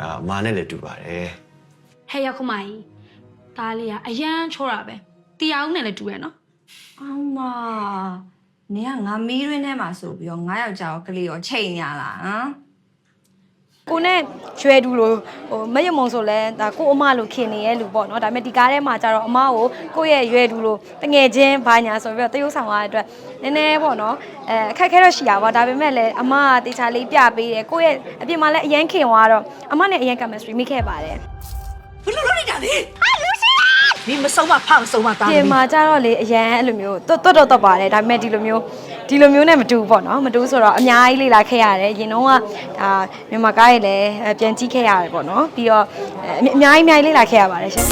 အာမာနဲ့လည်းတူပါတယ်ဟဲ့ရောက်ခမကြီးဒါလေးကအရန်ချောတာပဲတရားဦးနဲ့လည်းတူရယ်နော်အောင်မနေကငါမီးရင်းထဲမှာဆိုပြီးတော့ငါယောက်ျားကိုကလေးရောချိန်ညာလားဟမ် ကိုနဲ့ရွယ်တူလို့ဟိုမက်ရမုံဆိုလဲဒါကိုအမလို့ခင်နေရဲ့လူပေါ့နော်ဒါပေမဲ့ဒီကားထဲမှာကျတော့အမကိုကိုယ့်ရဲ့ရွယ်တူလို့တငယ်ချင်းဘာညာဆိုပြီးတော့တရုပ်ဆောင်ရတဲ့အတွက်နည်းနည်းပေါ့နော်အဲအခက်အခဲတော့ရှိတာပေါ့ဒါပေမဲ့လည်းအမကတေချာလေးပြပေးတယ်ကိုယ့်ရဲ့အပြင်မှာလည်းအရန်ခင်သွားတော့အမနဲ့အရန် chemistry မိခဲ့ပါတယ်ဒီမဆုံးမဖောက်ဆုံးမသားပြင်မှာကျတော့လေအရန်အဲ့လိုမျိုးတွတ်တွတ်တော့ပါတယ်ဒါပေမဲ့ဒီလိုမျိုး ဒီလိုမျိုးနဲ့မတူဘူးပေါ့နော်မတူဘူးဆိုတော့အများကြီးလေ့လာခဲ့ရတယ်ရင်တော့ကဒါမြန်မာကားရေလည်းအဲပြန်ကြည့်ခဲ့ရတယ်ပေါ့နော်ပြီးတော့အဲအများကြီးအများကြီးလေ့လာခဲ့ရပါတယ်ရှင်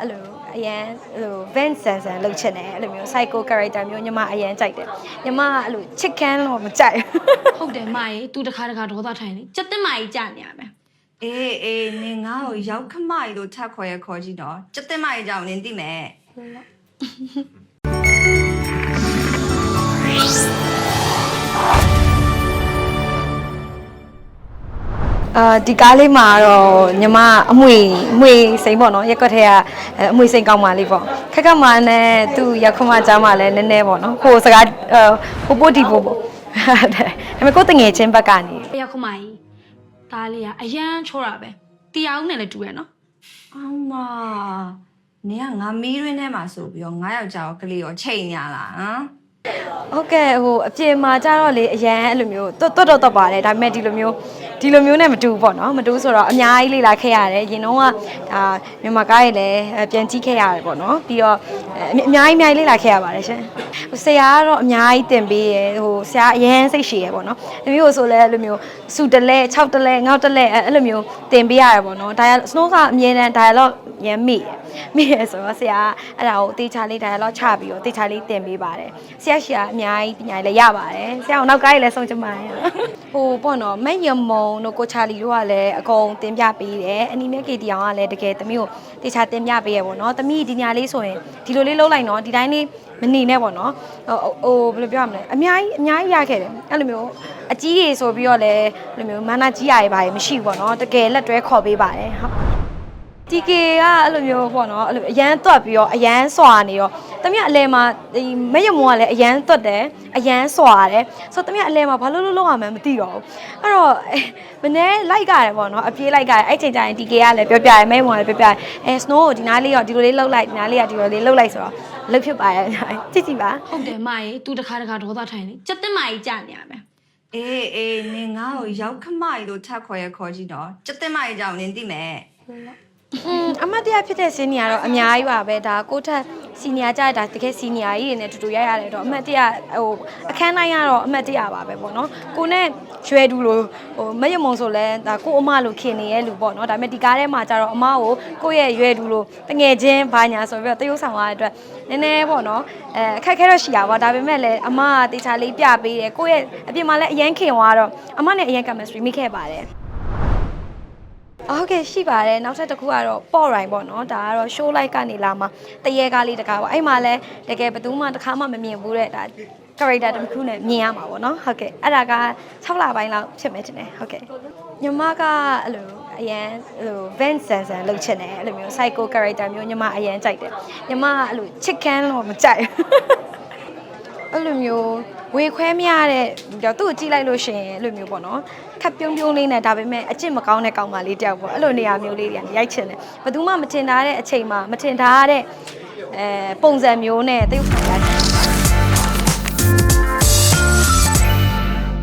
အဲ့လိုအရန်အဲ့လို Van Sansan လောက်ချင်တယ်အဲ့လိုမျိုး psycho character မျိုးညီမအရန်ကြိုက်တယ်ညီမကအဲ့လို chicken တော့မကြိုက်ဘူးဟုတ်တယ်မကြီး तू တခါတခါဒေါသထိုင်နေစက်တင်မကြီးကြာနေရမယ်အေးအေးနေငါ့ကိုရောက်ခမကြီးလို့ထပ်ခေါ်ရခေါ်ကြည့်တော့စက်တင်မကြီးကြောင့်နင်းသိမယ် အာဒီကားလေးမှာတော့ညီမအမွေအမွေစိန်ပေါ့နော်ရက်ကွက်ထဲကအမွေစိန်ကောင်းပါလေးပေါ့ခက်ခက်မှနဲ့သူ့ရက်ခွမကြားမှာလည်းနည်းနည်းပေါ့နော်ဟိုစကားဟိုပို့တီပို့ပေါ့ဟုတ်တယ်ဒါပေမဲ့ကိုယ်တငယ်ချင်းဘက်ကနေဟဲ့ရောက်ခမကြီးဒါလေးကအရန်ချောတာပဲတရားဦးနဲ့လည်းတူရယ်နော်အောင်မနေကငါမီးရင်းထဲမှာဆိုပြီးတော့ငါယောက်ျားကိုကလေးရောချိန်ညာလားဟမ် ဟုတ်ကဲ့ဟိုအပြင်မှာကျတော့လေအရန်အဲ့လိုမျိုးတွတ်တွတ်တော့ပါတယ်ဒါပေမဲ့ဒီလိုမျိုးဒီလိုမျိုးနဲ့မတူဘူးပေါ့နော်မတူဘူးဆိုတော့အများကြီးလေ့လာခဲ့ရတယ်ရင်တော့ကဒါမြန်မာကားရေလည်းအဲပြန်ကြည့်ခဲ့ရတယ်ပေါ့နော်ပြီးတော့အဲအများကြီးအများကြီးလေ့လာခဲ့ရပါတယ်ရှင်ဟိုဆရာကတော့အများကြီးသင်ပေးရဟိုဆရာအရန်စိတ်ရှည်ရပေါ့နော်တမျိုးဆိုလဲအဲ့လိုမျိုးစုတလဲ6တလဲငေါက်တလဲအဲ့လိုမျိုးသင်ပေးရတယ်ပေါ့နော်ဒါ snow ကအမြဲတမ်း dialogue ရမ်းမိတယ်မိရဆိုတော့ဆရာကအဲ့ဒါကိုတေချာလေး dialogue ချပြီးတော့တေချာလေးသင်ပေးပါတယ်ဆရာရှိကအများကြီးပညာလည်းရပါတယ်ဆရာကနောက်ကားကြီးလည်းဆုံးချင်ပါတယ်ဟိုပေါ့နော်မက်ရမုံတို့ကိုချာလီတို့ကလည်းအကုန်သင်ပြပေးတယ်အနီမဲကေတီအောင်ကလည်းတကယ်သမီးကိုတေချာသင်ပြပေးရပေါ့နော်သမီးဒီညာလေးဆိုရင်ဒီလိုလေးလှုပ်လိုက်နော်ဒီတိုင်းလေးမနေနဲ့ပေါ့နော်ဟိုဟိုဘယ်လိုပြောရမလဲအများကြီးအများကြီးရခဲ့တယ်အဲ့လိုမျိုးအကြီးကြီးဆိုပြီးတော့လည်းအဲ့လိုမျိုးမာနာကြီးရရပါရမရှိဘူးပေါ့နော်တကယ်လက်တွဲခေါ်ပေးပါတယ်ဟုတ် TK ကအဲ့လိုမျိုးပေါ့နော်အဲ့လိုအရန်တွက်ပြီးတော့အရန်စွာနေတော့တမီးကအလဲမှာဒီမရမွန်ကလည်းအရန်တွက်တယ်အရန်စွာတယ်ဆိုတော့တမီးကအလဲမှာဘာလို့လို့လောက်ရမှန်းမသိတော့ဘူးအဲ့တော့အဲမနေ့လိုက်ကြတယ်ပေါ့နော်အပြေးလိုက်ကြတယ်အဲ့ချိန်ကျရင် TK ကလည်းပြောပြတယ်မဲမွန်ကလည်းပြောပြတယ်အဲ snow ကိုဒီနားလေးရောဒီလိုလေးလှုပ်လိုက်ဒီနားလေးကဒီလိုလေးလှုပ်လိုက်ဆိုတော့လှုပ်ဖြစ်ပါရဲ့ကြည့်ကြည့်ပါဟုတ်တယ်မကြီး तू တခါတခါဒေါသထိုင်နေစက်တင်မကြီးကြာနေရမယ်အေးအေးနေငါ့ကိုရောက်ခမကြီးလို့ထပ်ခေါ်ရခေါ်ကြည့်တော့စက်တင်မကြီးကြောင့်နင်းသိမယ် อืมအမတ်တရားဖြစ်တဲ့စီနီယာတော့အများကြီးပါပဲဒါကိုထက်စီနီယာကြတာတကယ်စီနီယာကြီးတွေနဲ့တူတူရရတယ်တော့အမတ်တရားဟိုအခန်းတိုင်းကတော့အမတ်တရားပါပဲပေါ့နော်ကိုနဲ့ရွယ်တူလို့ဟိုမက်ရမုံဆိုလဲဒါကိုအမလို့ခင်နေရဲ့လူပေါ့နော်ဒါပေမဲ့ဒီကားထဲမှာကျတော့အမကိုကိုယ့်ရဲ့ရွယ်တူလို့တငယ်ချင်းဘာညာဆိုပြီးတော့တရုပ်ဆောင်ရတဲ့အတွက်နည်းနည်းပေါ့နော်အဲအခက်အခဲတော့ရှိတာပေါ့ဒါပေမဲ့လည်းအမကတေချာလေးပြပေးတယ်ကိုယ့်ရဲ့အပြင်မှာလည်းအရန်ခင်သွားတော့အမနဲ့အရန် chemistry မိခဲ့ပါတယ် ဟုတ်ကဲ့ရှိပါတယ်နောက်ထပ်တစ်ခုကတော့ပေါ့ရိုင်းပေါ့နော်ဒါကတော့ show light ကနေလာမှာတရေကားလေးတကားပေါ့အဲ့မှာလဲတကယ်ဘယ်သူမှတစ်ခါမှမမြင်ဘူးတဲ့ဒါ character တစ်ခုနဲ့မြင်ရမှာပေါ့နော်ဟုတ်ကဲ့အဲ့ဒါက6လပိုင်းလောက်ဖြစ်မယ်တင်တယ်ဟုတ်ကဲ့ညီမကအဲ့လိုအရန်အဲ့လို Van Sansan လောက်ချင်တယ်အဲ့လိုမျိုး psycho character မျိုးညီမအရန်ကြိုက်တယ်ညီမကအဲ့လို chicken တော့မကြိုက်ဘူး အဲ့လိုမျိုးဝေခွဲမရတဲ့ကြောင့်သူ့ကိုကြည့်လိုက်လို့ရှိရင်အဲ့လိုမျိုးပေါ့နော်ခပ်ပြုံးပြုံးလေးနဲ့ဒါပေမဲ့အကျင့်မကောင်းတဲ့ကောင်မလေးတယောက်ပေါ့အဲ့လိုနေရာမျိုးလေးတွေကရိုက်ချင်တယ်ဘယ်သူမှမထင်ထားတဲ့အချိန်မှာမထင်ထားတဲ့အဲပုံစံမျိုးနဲ့တရုပ်ဆောင်ရိုက်